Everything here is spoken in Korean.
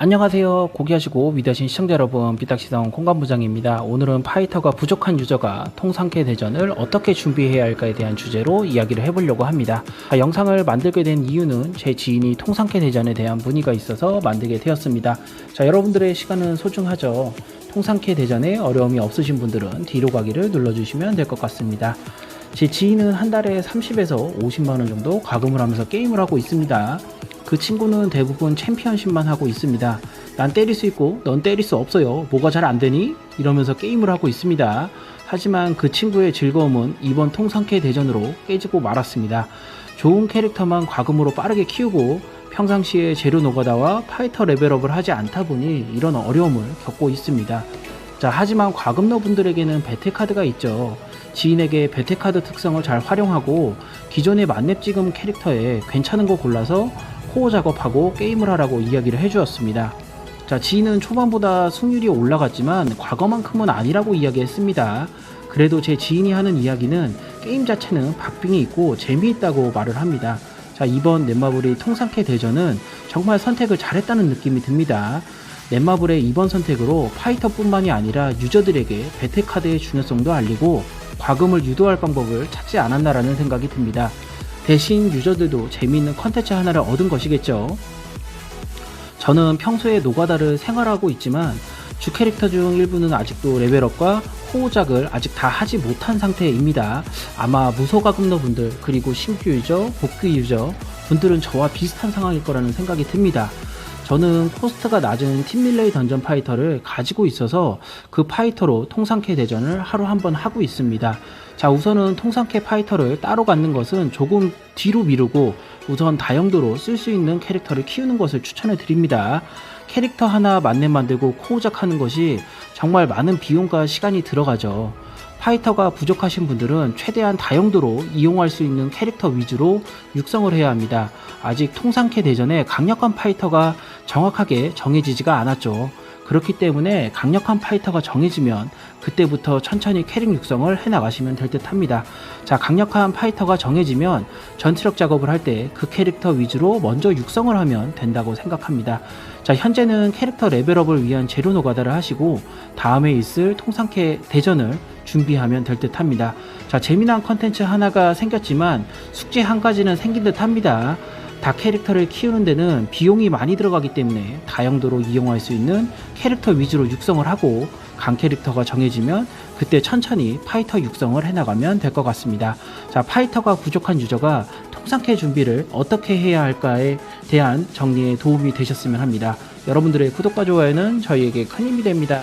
안녕하세요. 고귀하시고 위대하신 시청자 여러분, 비딱시성 공간부장입니다. 오늘은 파이터가 부족한 유저가 통상캐 대전을 어떻게 준비해야 할까에 대한 주제로 이야기를 해보려고 합니다. 아, 영상을 만들게 된 이유는 제 지인이 통상캐 대전에 대한 문의가 있어서 만들게 되었습니다. 자, 여러분들의 시간은 소중하죠. 통상캐 대전에 어려움이 없으신 분들은 뒤로 가기를 눌러주시면 될 것 같습니다. 제 지인은 한 달에 30에서 50만원 정도 과금을 하면서 게임을 하고 있습니다. 그 친구는 대부분 챔피언십만 하고 있습니다. 난 때릴 수 있고 넌 때릴 수 없어요. 뭐가 잘 안 되니? 이러면서 게임을 하고 있습니다. 하지만 그 친구의 즐거움은 이번 통상캐 대전으로 깨지고 말았습니다. 좋은 캐릭터만 과금으로 빠르게 키우고 평상시에 제로 노가다와 파이터 레벨업을 하지 않다 보니 이런 어려움을 겪고 있습니다. 자, 하지만 과금러 분들에게는 배틀카드가 있죠. 지인에게 배틀카드 특성을 잘 활용하고 기존의 만렙 지금 캐릭터에 괜찮은 거 골라서 코어 작업하고 게임을 하라고 이야기를 해주었습니다. 자, 지인은 초반보다 승률이 올라갔지만 과거만큼은 아니라고 이야기했습니다. 그래도 제 지인이 하는 이야기는 게임 자체는 박빙이 있고 재미있다고 말을 합니다. 자, 이번 넷마블이 통상캐 대전은 정말 선택을 잘했다는 느낌이 듭니다. 넷마블의 이번 선택으로 파이터뿐만이 아니라 유저들에게 배틀카드의 중요성도 알리고 과금을 유도할 방법을 찾지 않았나라는 생각이 듭니다. 대신 유저들도 재미있는 컨텐츠 하나를 얻은 것이겠죠. 저는 평소에 노가다를 생활하고 있지만 주 캐릭터 중 일부는 아직도 레벨업과 호우작을 아직 다 하지 못한 상태입니다. 아마 무소가금러 분들 그리고 신규 유저, 복귀 유저 분들은 저와 비슷한 상황일 거라는 생각이 듭니다. 저는 코스트가 낮은 팀밀레이 던전 파이터를 가지고 있어서 그 파이터로 통상캐 대전을 하루 한 번 하고 있습니다. 자, 우선은 통상캐 파이터를 따로 갖는 것은 조금 뒤로 미루고 우선 다용도로 쓸 수 있는 캐릭터를 키우는 것을 추천해 드립니다. 캐릭터 하나 만렙 만들고 코우작 하는 것이 정말 많은 비용과 시간이 들어가죠. 파이터가 부족하신 분들은 최대한 다용도로 이용할 수 있는 캐릭터 위주로 육성을 해야 합니다. 아직 통상캐 대전에 강력한 파이터가 정확하게 정해지지가 않았죠. 그렇기 때문에 강력한 파이터가 정해지면 그때부터 천천히 캐릭 육성을 해 나가시면 될 듯 합니다. 자, 강력한 파이터가 정해지면 전투력 작업을 할 때 그 캐릭터 위주로 먼저 육성을 하면 된다고 생각합니다. 자, 현재는 캐릭터 레벨업을 위한 제로 노가다를 하시고 다음에 있을 통상캐 대전을 준비하면 될 듯 합니다. 자, 재미난 컨텐츠 하나가 생겼지만 숙제 한 가지는 생긴 듯 합니다. 다 캐릭터를 키우는 데는 비용이 많이 들어가기 때문에 다용도로 이용할 수 있는 캐릭터 위주로 육성을 하고 강 캐릭터가 정해지면 그때 천천히 파이터 육성을 해나가면 될 것 같습니다. 자, 파이터가 부족한 유저가 통상캐 준비를 어떻게 해야 할까에 대한 정리에 도움이 되셨으면 합니다. 여러분들의 구독과 좋아요는 저희에게 큰 힘이 됩니다.